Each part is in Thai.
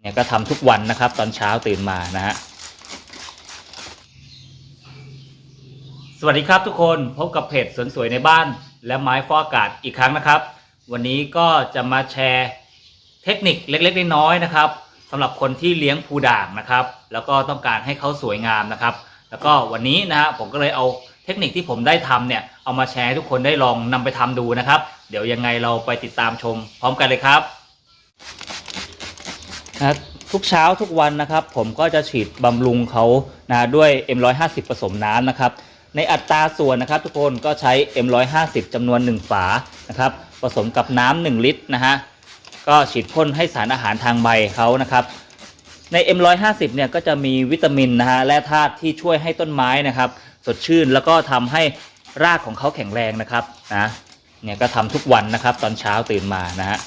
เนี่ยก็ทำทุกวันนะครับ ตอนเช้าตื่นมานะฮะสวัสดีครับทุกคนพบกับเพจสวนสวยในบ้าน และไม้ฟอกอากาศอีกครั้งนะครับ วันนี้ก็จะมาแชร์เทคนิคเล็กๆน้อยๆนะครับสำหรับคนที่เลี้ยงภูด่างนะครับ แล้วก็ต้องการให้เขาสวยงามนะครับ แล้วก็วันนี้นะฮะผมก็เลยเอาเทคนิคที่ผมได้ทำเนี่ยเอามาแชร์ให้ทุกคนได้ลองนำไปทำดูนะครับ เดี๋ยวยังไงเราไปติดตามชมพร้อมกันเลยครับ นะทุกเช้าทุกวันนะครับ ผมก็จะฉีดบำรุงเขานะด้วย M150 ผสมน้ำนะครับ ในอัตราส่วนนะครับ ทุกคนก็ใช้ M150 จำนวน 1 ฝานะครับ ผสมกับน้ำ1ลิตรนะฮะก็ฉีดพ่นให้สารอาหารทางใบเขานะครับ ใน M150 เนี่ยก็จะมีวิตามินนะฮะและธาตุที่ช่วยให้ต้นไม้นะครับ สดชื่นแล้วก็ทำให้รากของเขาแข็งแรงนะครับนะเนี่ยก็ทำทุกวันนะครับ ตอนเช้าตื่นมานะฮะ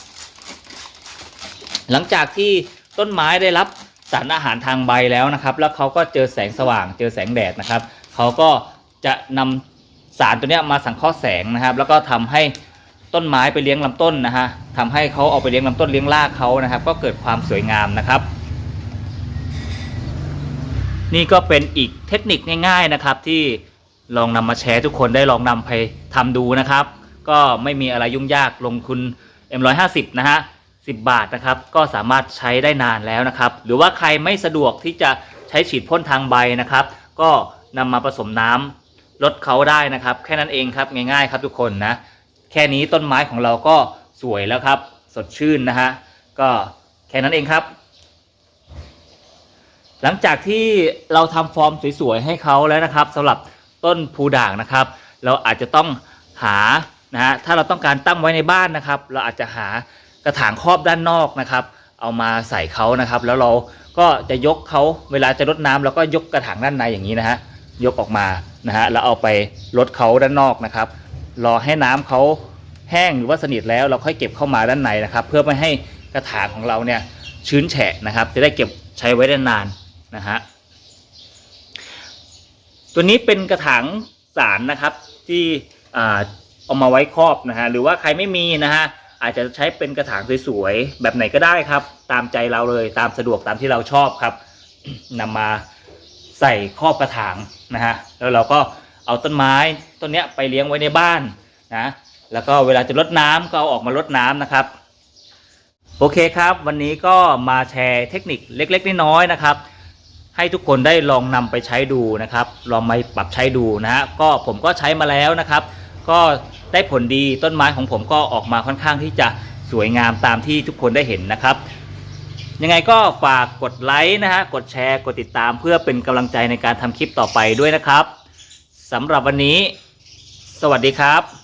หลังจากที่ ต้นไม้ได้รับสารอาหารทางใบแล้วนะครับ แล้วเขาก็เจอแสงสว่าง เจอแสงแดดนะครับ เขาก็จะนำสารตัวนี้มาสังเคราะห์แสงนะครับ แล้วก็ทำให้ต้นไม้ไปเลี้ยงลำต้นนะฮะทำให้เขาเอาไปเลี้ยงลำต้นเลี้ยงรากเขานะครับ ก็เกิดความสวยงามนะครับ นี่ก็เป็นอีกเทคนิคง่าย ๆนะครับ ที่ลองนำมาแชร์ทุกคนได้ลองนำไปทำดูนะครับ ก็ไม่มีอะไรยุ่งยากลงทุน M150 นะฮะ 10 บาทนะครับ ก็สามารถใช้ได้นานแล้วนะครับ หรือว่าใครไม่สะดวกที่จะใช้ฉีดพ่นทางใบนะครับ ก็นำมาผสมน้ำลดเขาได้นะครับ แค่นั้นเองครับง่ายๆครับทุกคนนะ แค่นี้ต้นไม้ของเราก็สวยแล้วครับ สดชื่นนะฮะก็แค่นั้นเองครับ หลังจากที่เราทำฟอร์มสวยๆให้เขาแล้วนะครับสำหรับต้นพูด่างนะครับ เราอาจจะต้องหานะฮะถ้าเราต้องการตั้งไว้ในบ้านนะครับ เราอาจจะหา กระถางครอบด้านนอกนะครับ เอามาใส่เขานะครับ แล้วเราก็จะยกเขาเวลาจะรดน้ำเราก็ยกกระถางด้านในอย่างนี้นะฮะยกออกมานะฮะแล้วเอาไปรดเขาด้านนอกนะครับ รอให้น้ำเขาแห้งหรือว่าสนิทแล้วเราค่อยเก็บเข้ามาด้านในนะครับ เพื่อไม่ให้กระถางของเราเนี่ยชื้นแฉะนะครับ จะได้เก็บใช้ไว้ได้นานนะฮะตัวนี้เป็นกระถางสารนะครับที่เอามาไว้ครอบนะฮะหรือว่าใครไม่มีนะฮะ อาจจะใช้เป็นกระถางสวยๆแบบไหนก็ได้ครับ ตามใจเราเลยตามสะดวกตามที่เราชอบครับนำมาใส่ครอบกระถางนะฮะแล้วเราก็เอาต้นไม้ต้นเนี้ยไปเลี้ยงไว้ในบ้านนะแล้วก็เวลาจะรดน้ำก็เอาออกมารดน้ำนะครับ โอเคครับ วันนี้ก็มาแชร์เทคนิคเล็กๆน้อยๆนะครับ ให้ทุกคนได้ลองนำไปใช้ดูนะครับ ลองมาปรับใช้ดูนะฮะก็ผมก็ใช้มาแล้วนะครับ ก็ได้ผลดีต้นไม้ของผมก็ออกมาค่อนข้างที่จะสวยงามตามที่ทุกคนได้เห็นนะครับ ยังไงก็ฝากกดไลค์นะฮะกดแชร์กดติดตามเพื่อเป็นกำลังใจในการทำคลิปต่อไปด้วยนะครับสำหรับวันนี้ สวัสดีครับ